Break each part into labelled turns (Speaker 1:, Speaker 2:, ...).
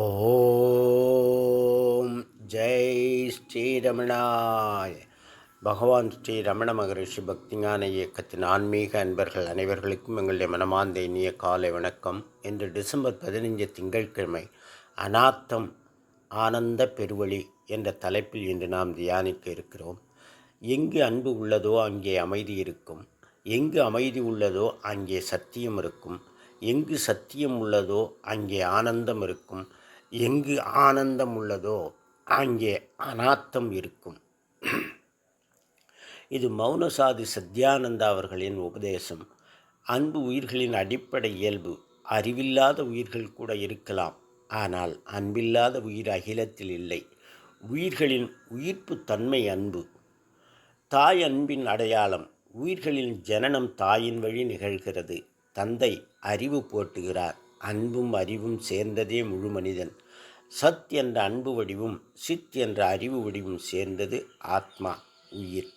Speaker 1: ஓம் ஜெய் ஸ்ரீரமணாய். பகவான் ஸ்ரீ ரமண மகரிஷி பக்திஞான இயக்கத்தின் ஆன்மீக அன்பர்கள் அனைவர்களுக்கும் எங்களுடைய மனமார்ந்த இனிய காலை வணக்கம். இன்று டிசம்பர் பதினைஞ்சு திங்கட்கிழமை அனாத்தம் ஆனந்த பெருவழி என்ற தலைப்பில் இன்று நாம் தியானிக்க இருக்கிறோம். எங்கு அன்பு உள்ளதோ அங்கே அமைதி இருக்கும். எங்கு அமைதி உள்ளதோ அங்கே சத்தியம் இருக்கும். எங்கு சத்தியம் உள்ளதோ அங்கே ஆனந்தம் இருக்கும். எங்கு ஆனந்தம் உள்ளதோ அங்கே அனாத்தம் இருக்கும். இது மௌனசாதி சத்யானந்தா அவர்களின் உபதேசம். அன்பு உயிர்களின் அடிப்படை இயல்பு. அறிவில்லாத உயிர்கள் கூட இருக்கலாம். ஆனால் அன்பில்லாத உயிர் அகிலத்தில் இல்லை. உயிர்களின் உயிர்ப்பு தன்மை அன்பு. தாய் அன்பின் அடையாளம். உயிர்களின் ஜனனம் தாயின் வழி நிகழ்கிறது. தந்தை அறிவு போட்டுகிறார் அன்பும் அறிவும் சேர்ந்ததே முழு மனிதன். சத் என்ற அன்பு வடிவும் சித் என்ற அறிவு வடிவும் சேர்ந்தது ஆத்மா உயிர்.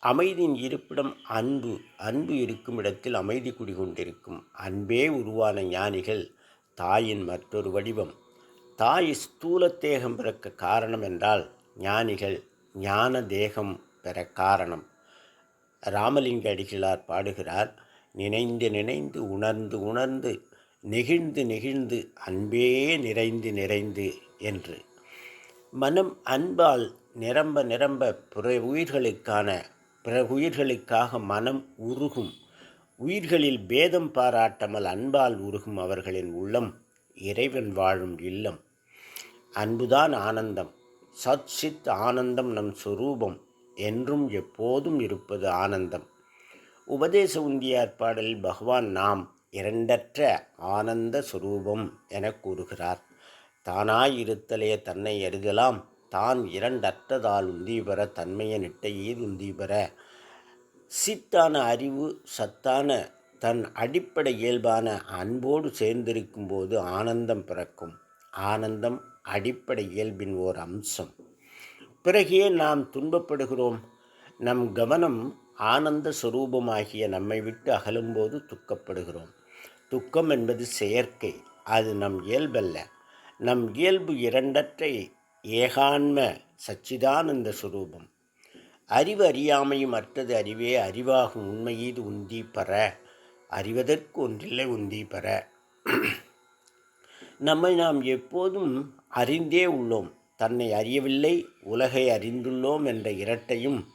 Speaker 1: அமைதியின் இருப்பிடம் அன்பு. அன்பு இருக்கும் இடத்தில் அமைதி குடிகொண்டிருக்கும். அன்பே உருவான ஞானிகள் தாயின் மற்றொரு வடிவம். தாய் ஸ்தூல தேகம் பிறக்க காரணம் என்றால் ஞானிகள் ஞான தேகம் பெற காரணம். ராமலிங்க அடிகளார் பாடுகிறார் நினைந்து நினைந்து உணர்ந்து உணர்ந்து நெகிழ்ந்து நெகிழ்ந்து அன்பே நிறைந்து நிறைந்து என்று. மனம் அன்பால் நிரம்ப நிரம்ப பிற உயிர்களுக்கான பிற உயிர்களுக்காக மனம் உருகும். உயிர்களில் பேதம் பாராட்டாமல் அன்பால் உருகும் அவர்களின் உள்ளம் இறைவன் வாழும் இல்லம். அன்புதான் ஆனந்தம். சத் சித் ஆனந்தம் நம் சுரூபம். என்றும் எப்போதும் இருப்பது ஆனந்தம். உபதேச உந்தியார் பாடலில் பகவான் நாம் இரண்டற்ற ஆனந்த சுரூபம் என கூறுகிறார். தானாயிருத்தலே தன்னை அறிதலாம் தான் இரண்டற்றதால் உந்தீபெற தன்மைய நிட்டையீர் உந்தீபெற. சித்தான அறிவு சத்தான தன் அடிப்படை இயல்பான அன்போடு சேர்ந்திருக்கும் போது ஆனந்தம் பிறக்கும். ஆனந்தம் அடிப்படை இயல்பின் ஓர் அம்சம். பிறகே நாம் துன்பப்படுகிறோம். நம் கவனம் ஆனந்த சுரூபமாகிய நம்மை விட்டு அகலும்போது துக்கப்படுகிறோம். துக்கம் என்பது செயற்கை அது நம் இயல்பல்ல. நம் இயல்பு இரண்டற்ற ஏகான்ம சச்சிதானந்த சுரூபம். அறிவு அறியாமையும் அற்றது அறிவே அறிவாகும் உண்மையீது உந்தி பெற அறிவதற்கு ஒன்றில்லை உந்தி பெற நம்மை நாம் எப்போதும் அறிந்தே உள்ளோம். தன்னை அறியவில்லை உலகை அறிந்துள்ளோம் என்ற இரட்டையும்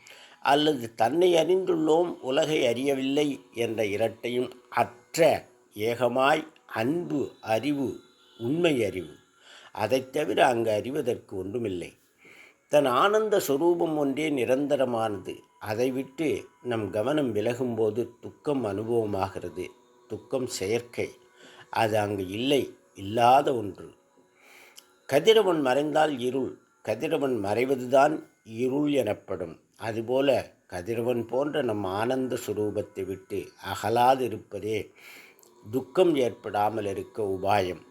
Speaker 1: அல்லது தன்னை அறிந்துள்ளோம் உலகை அறியவில்லை என்ற இரட்டையும் அற்ற ஏகமாய் அன்பு அறிவு உண்மை அறிவு. அதைத் தவிர அங்கு அறிவதற்கு ஒன்றுமில்லை. தன் ஆனந்த சுரூபம் ஒன்றே நிரந்தரமானது. அதை விட்டு நம் கவனம் விலகும்போது துக்கம் அனுபவமாகிறது. துக்கம் செயற்கை. அது அங்கு இல்லை இல்லாத ஒன்று. கதிரவன் மறைந்தால் இருள். கதிரவன் மறைவதுதான் இருள் எனப்படும். அதுபோல கதிரவன் போன்ற நம் ஆனந்த சுரூபத்தை விட்டு அகலாதிருப்பதே துக்கம் ஏற்படாமல் இருக்க உபாயம்.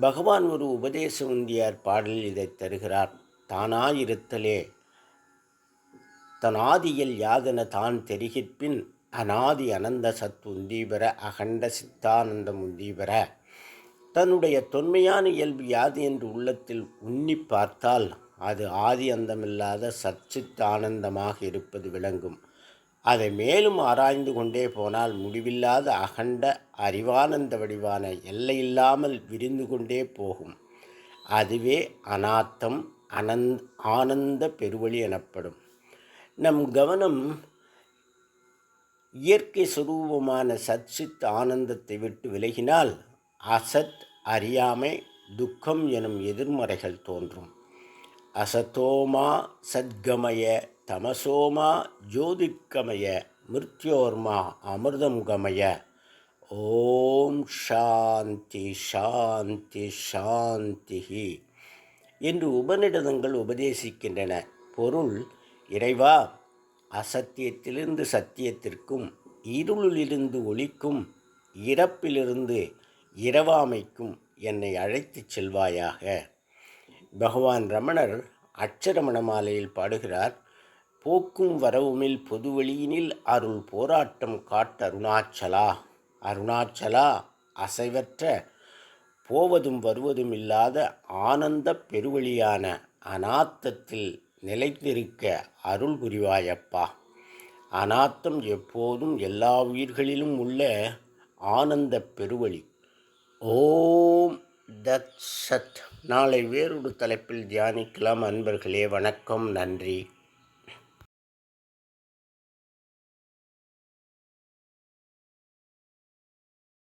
Speaker 1: பகவான் ஒரு உபதேச உந்தியார் பாடலில் இதை தருகிறார். தானாயிருத்தலே தன் ஆதியில் யாதன தான் தெரிகிற்பின் அநாதி அனந்த சத் உந்தீபர அகண்ட சித்தானந்தம் உந்தீபர தன்னுடைய தொன்மையான இயல்பு யாது என்று உள்ளத்தில் உன்னி பார்த்தால் அது ஆதி அந்தமில்லாத சச்சித் ஆனந்தமாக இருப்பது விளங்கும். அதை மேலும் ஆராய்ந்து கொண்டே போனால் முடிவில்லாத அகண்ட அறிவானந்த வடிவான எல்லையில்லாமல் விரிந்து கொண்டே போகும். அதுவே அனாத்தம் அனந்த் ஆனந்த பெருவழி எனப்படும். நம் கவனம் இயற்கை சுரூபமான சச்சித் ஆனந்தத்தை விட்டு விலகினால் அசத் அறியாமை துக்கம் எனும் எதிர்மறைகள் தோன்றும். அசத்தோமா சத்கமய தமசோமா ஜோதிக்கமய மிருத்யோர்மா அமிர்தம் கமய ஓம் ஷாந்தி ஷாந்தி ஷாந்திஹி என்று உபநிடதங்கள் உபதேசிக்கின்றன. பொருள் இறைவா அசத்தியத்திலிருந்து சத்தியத்திற்கும் இருளிலிருந்து ஒளிக்கும் இறப்பிலிருந்து இரவாமைக்கும் என்னை அழைத்துச் செல்வாயாக. பகவான் ரமணர் அச்சரமண மாலையில் பாடுகிறார். போக்கும் வரவுமில் பொதுவெளியினில் அருள் போராட்டம் காட்ட அருணாச்சலா அருணாச்சலா அசைவற்ற போவதும் வருவதும் இல்லாத ஆனந்த பெருவழியான அனாத்தத்தில் நிலைத்திருக்க அருள் புரிவாயப்பா. அனாத்தம் எப்போதும் எல்லா உயிர்களிலும் உள்ள ஆனந்த பெருவழி ஓம் தத் சத். நாளை வேறொரு தலைப்பில் தியானிக்கலாம். அன்பர்களே வணக்கம். நன்றி.